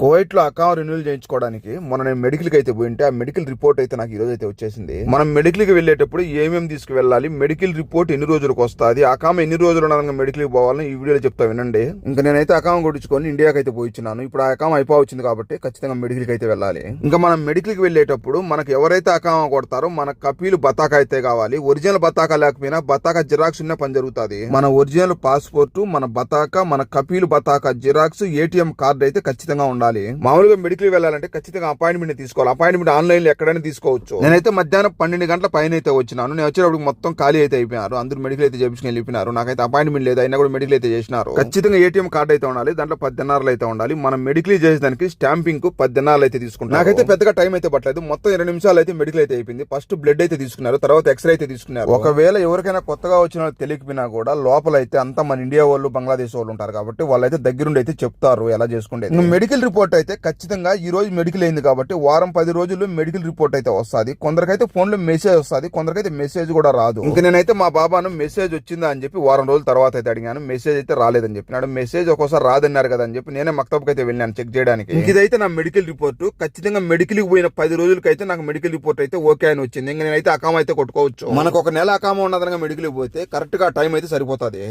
కోవైట్లో account renewal చేయించుకోవడానికి మొన్న నేను మెడికల్కి అయితే పోయింటే ఆ మెడికల్ రిపోర్ట్ అయితే నాకు ఈ రోజు అయితే వచ్చేసింది. మనం మెడికల్కి వెళ్ళేటప్పుడు ఏమేమి తీసుకువెళ్ళాలి మెడికల్ రిపోర్ట్ ఎన్ని రోజులకు వస్తుంది అకామ ఎన్ని రోజులు ఉండగా మెడికల్కి పోవాలని ఈ వీడియోలో చెప్తా వినండి. ఇంకా నేనైతే అకామ కొట్టించుకొని ఇండియాకి అయితే పోయిచ్చినాను ఇప్పుడు ఆ అకామ అయిపోవచ్చింది కాబట్టి ఖచ్చితంగా మెడికల్కి అయితే వెళ్ళాలి. ఇంకా మనం మెడికల్కి వెళ్ళేటప్పుడు మనకు ఎవరైతే అకామ కొడతారో మన కపీలు బతాకా అయితే కావాలి. ఒరిజినల్ బతాకా లేకపోయినా బతాకా జిరాక్స్ ఉన్న పని జరుగుతుంది. మన ఒరిజినల్ పాస్పోర్ట్ మన బతాకా మన కపీలు బతాకా జిరాక్స్ ఏటీఎం కార్డు అయితే ఖచ్చితంగా ఉండాలి. మామూలుగా మెడికల్ వెళ్ళాలంటే ఖచ్చితంగా అపాయింట్మెంట్ తీసుకోవాలి. అపాయింట్మెంట్ ఆన్లైన్లో ఎక్కడైనా తీసుకోవచ్చు. నేనైతే మధ్యాహ్నం పన్నెండు గంటల పైన అయితే వచ్చినాను. నేను వచ్చేటప్పుడు మొత్తం ఖాళీ అయితే అయిపోయారు అందరూ మెడికల్ అయితే చేపించుకుని వెళ్ళిపోయినారు. నాకైతే అపాయింట్మెంట్ లేదు. అయినా కూడా మెడికల్ అయితే చేసినారు. ఖచ్చితంగా ఏటీఎం కార్డు అయితే ఉండాలి. దాంట్లో పది దినాలు అయితే ఉండాలి. మనం మెడికల్ చేసేదానికి స్టాంపింగ్కు పది దినాలు అయితే తీసుకుంటాం నాకైతే పెద్దగా టైం అయితే పట్టలేదు. మొత్తం ఇరవై నిమిషాలు అయితే మెడికల్ అయితే అయిపోయింది. ఫస్ట్ బ్లడ్ అయితే తీసుకున్నారు. తర్వాత ఎక్స్రే అయితే తీసుకున్నారు. ఒకవేళ ఎవరికైనా కొత్తగా వచ్చిన వాళ్ళు తెలియకపోయినా కూడా లోపల అయితే అంతా మన ఇండియా వాళ్ళు బంగ్లాదేశ్ వాళ్ళు ఉంటారు కాబట్టి వాళ్ళైతే దగ్గరుండి అయితే చెప్తారు ఎలా చేసుకుంటే. మెడికల్ రిపోర్ట్ అయితే ఖచ్చితంగా ఈ రోజు మెడికల్ అయింది కాబట్టి వారం పది రోజుల్లో మెడికల్ రిపోర్ట్ అయితే వస్తుంది. కొందరికైతే ఫోన్లో మెసేజ్ వస్తుంది కొందరికైతే మెసేజ్ కూడా రాదు. ఇంకా నేనైతే మా బాబాను మెసేజ్ వచ్చిందా అని చెప్పి వారం రోజుల తర్వాత అయితే అడిగాను. మెసేజ్ అయితే రాలేదని చెప్పినాడు. మెసేజ్ ఒక్కోసారి రాదన్నారు కదా అని చెప్పి నేనే మక్తబ్కి అయితే వెళ్ళాను చెక్ చేయడానికి. ఇదైతే నా మెడికల్ రిపోర్ట్ ఖచ్చితంగా మెడికల్కి పోయిన పది రోజులకైతే నాకు మెడికల్ రిపోర్ట్ అయితే ఓకే అని వచ్చింది. ఇంకా నేనైతే అకామ అయితే కొట్టుకోవచ్చు. మనకు ఒక నెల అకామ ఉన్నదనగా మెడికల్ పోతే కరెక్ట్గా టైం అయితే సరిపోతుంది.